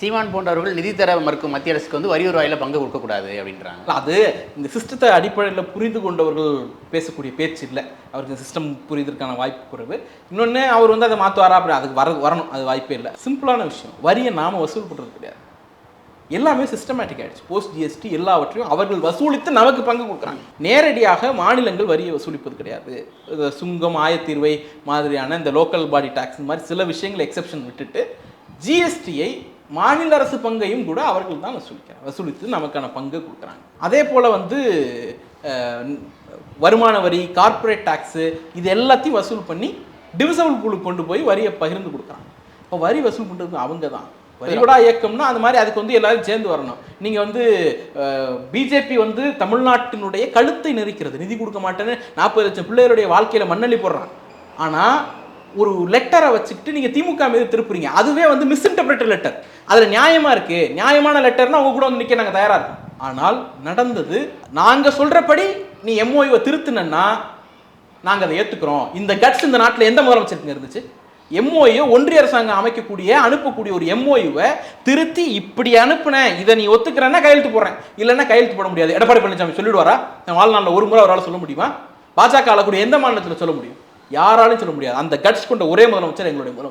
சீமான் போன்றவர்கள் நிதி தர மறுக்கும் மத்திய அரசுக்கு வந்து வரி வருவாயில் பங்கு கொடுக்கக்கூடாது அப்படின்றாங்க. அது இந்த சிஸ்டத்தை அடிப்படையில் புரிந்து கொண்டவர்கள் பேசக்கூடிய பேச்சு இல்லை. அவருக்கு சிஸ்டம் புரிதற்கான வாய்ப்பு குறைவு. இன்னொன்று அவர் வந்து அதை மாற்றுவாரா அப்படி அதுக்கு வர வரணும். அது வாய்ப்பே இல்லை. சிம்பிளான விஷயம். வரியை நாம வசூல் பண்ணுறது கிடையாது. எல்லாமே சிஸ்டமேட்டிக் ஆயிடுச்சு. போஸ்ட் ஜிஎஸ்டி எல்லாவற்றையும் அவர்கள் வசூலித்து நமக்கு பங்கு கொடுக்குறாங்க. நேரடியாக மாநிலங்கள் வரியை வசூலிப்பது கிடையாது. இந்த சுங்கம் ஆயத்தீர்வை மாதிரியான இந்த லோக்கல் பாடி டாக்ஸ் மாதிரி சில விஷயங்களை எக்ஸெப்ஷன் விட்டுட்டு ஜிஎஸ்டியை மாநில அரசு பங்கையும் கூட அவர்கள் தான் வசூலிக்கிறாங்க வசூலித்து நமக்கான பங்கு கொடுக்குறாங்க. அதே போல் வந்து வருமான வரி கார்ப்பரேட் டாக்ஸு இது எல்லாத்தையும் வசூல் பண்ணி டிவிசபிள் குழு கொண்டு போய் வரியை பகிர்ந்து கொடுக்குறாங்க. இப்போ வரி வசூல் பண்ணுறது அவங்க தான். வரிகொடா இயக்கம்னா அந்த மாதிரி அதுக்கு வந்து எல்லாரும் சேர்ந்து வரணும். நீங்கள் வந்து பிஜேபி வந்து தமிழ்நாட்டினுடைய கழுத்தை நெரிக்கிறது. நிதி கொடுக்க மாட்டேன்னு நாற்பது லட்சம் பிள்ளைகளுடைய வாழ்க்கையில் மண்ணள்ளி போடுறான் ஆனால் ஒரு லெட்டரை வச்சுக்கிட்டு நீங்கள் திமுக மீது திருப்புறீங்க. அதுவே வந்து மிஸ்இன்டர்பிரேட்டட் லெட்டர் அதில் நியாயமாக இருக்குது நியாயமான லெட்டர்னா அவங்க கூட வந்து நிற்க நாங்கள் தயாராக இருக்கோம். ஆனால் நடந்தது. நாங்கள் சொல்கிறபடி நீ எம்ஓயுவை திருத்தினன்னா நாங்கள் அதை ஏற்றுக்கிறோம் இந்த கட்ஸ் இந்த நாட்டில் எந்த முதலமைச்சருக்குங்க இருந்துச்சு? எம்ஓயு ஒன்றிய அரசாங்கம் அமைக்கக்கூடிய அனுப்பக்கூடிய ஒரு எம்ஓயுவை திருத்தி இப்படி அனுப்புனேன். இதை நீ ஒத்துக்கிறேன்னா கையெழுத்து போடுறேன். இல்லைன்னா கையெழுத்து போட முடியாது. எடப்பாடி பழனிசாமி சொல்லிடுவாரா? வாழ்நாளில் ஒரு முறை அவரால் சொல்ல முடியுமா? பாஜக ஆளக்கூடிய எந்த மாநிலத்தில் சொல்ல முடியும்? யாராலும் சொல்ல முடியாது. அந்த கட்ஸ் கொண்ட ஒரே முதலமைச்சர் எங்களுடைய முதலமைச்சர்.